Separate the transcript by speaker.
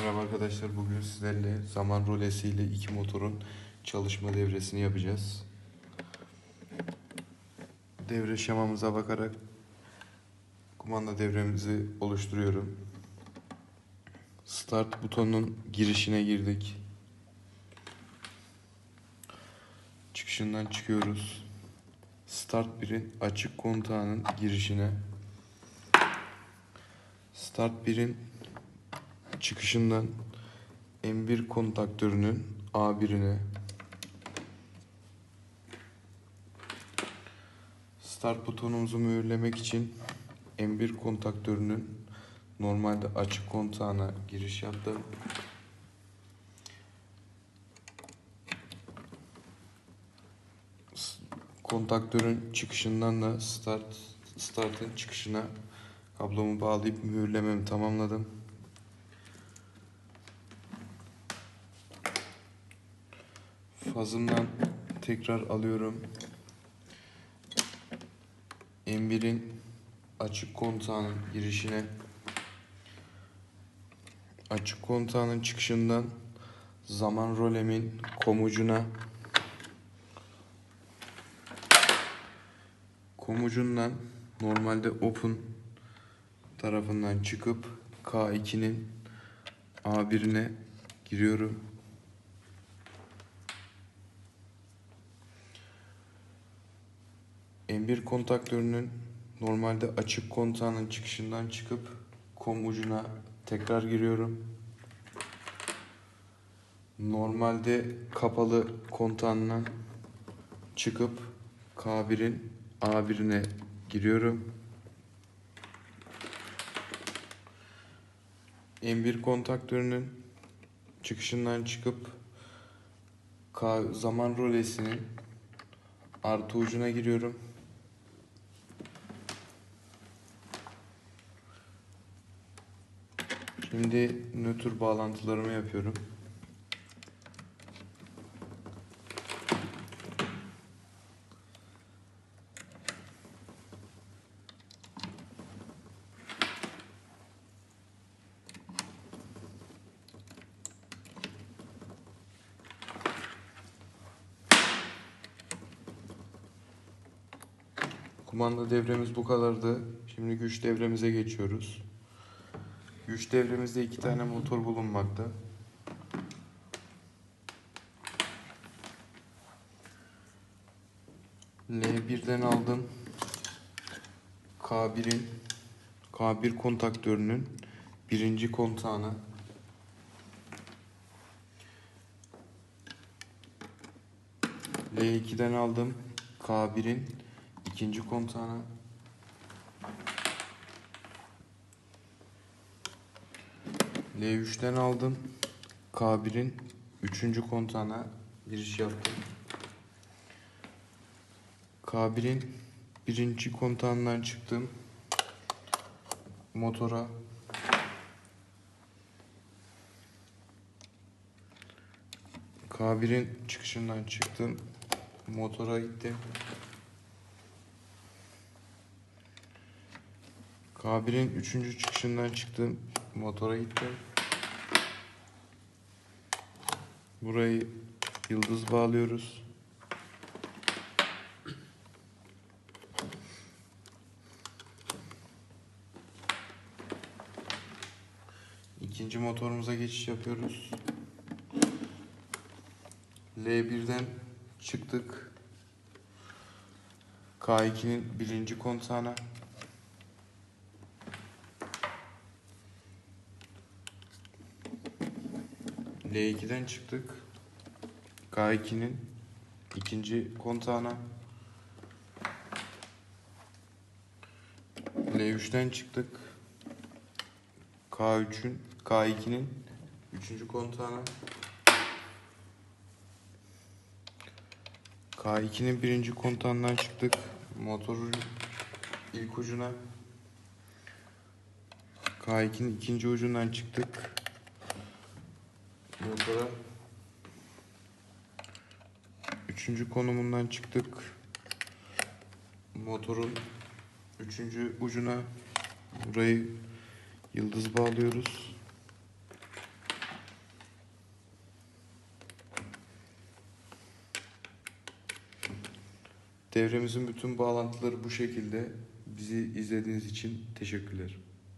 Speaker 1: Merhaba arkadaşlar. Bugün sizlerle zaman rölesiyle iki motorun çalışma devresini yapacağız. Devre şemamıza bakarak kumanda devremizi oluşturuyorum. Start butonunun girişine girdik. Çıkışından çıkıyoruz. Start 1'in açık kontağının girişine Start 1'in çıkışından M1 kontaktörünün A1'ine Start butonumuzu mühürlemek için M1 kontaktörünün normalde açık kontağına giriş yaptım. Kontaktörün çıkışından da start startın çıkışına kablomu bağlayıp mühürlememi tamamladım. Fazımdan tekrar alıyorum. M1'in açık kontağının girişine açık kontağının çıkışından zaman rolemin komucuna komucundan normalde open tarafından çıkıp K2'nin A1'ine giriyorum. M1 kontaktörünün normalde açık kontağının çıkışından çıkıp kom ucuna tekrar giriyorum. Normalde kapalı kontağından çıkıp K1'in A1'ine giriyorum. M1 kontaktörünün çıkışından çıkıp K zaman rolesinin artı ucuna giriyorum. Şimdi nötr bağlantılarımı yapıyorum. Kumanda devremiz bu kadardı. Şimdi güç devremize geçiyoruz. Güç devremizde iki tane motor bulunmakta. L1'den aldım. K1'in K1 kontaktörünün birinci kontağına L2'den aldım. K1'in ikinci kontağına L3'ten aldım. K1'in 3. kontağına giriş yaptım. K1'in birinci kontağından çıktım. Motora K1'in çıkışından çıktım. Motora gittim. K1'in üçüncü çıkışından çıktım. Motora gittim. Burayı yıldız bağlıyoruz. İkinci motorumuza geçiş yapıyoruz. L1'den çıktık. K2'nin birinci kontağına. L2'den çıktık. K2'nin ikinci kontağına. L3'ten çıktık. K3'ün K2'nin üçüncü kontağına. K2'nin birinci kontağından çıktık. Motorun ilk ucuna. K2'nin ikinci ucundan çıktık. Ondan sonra üçüncü konumundan çıktık. Motorun üçüncü ucuna burayı yıldız bağlıyoruz. Devremizin bütün bağlantıları bu şekilde. Bizi izlediğiniz için teşekkürler.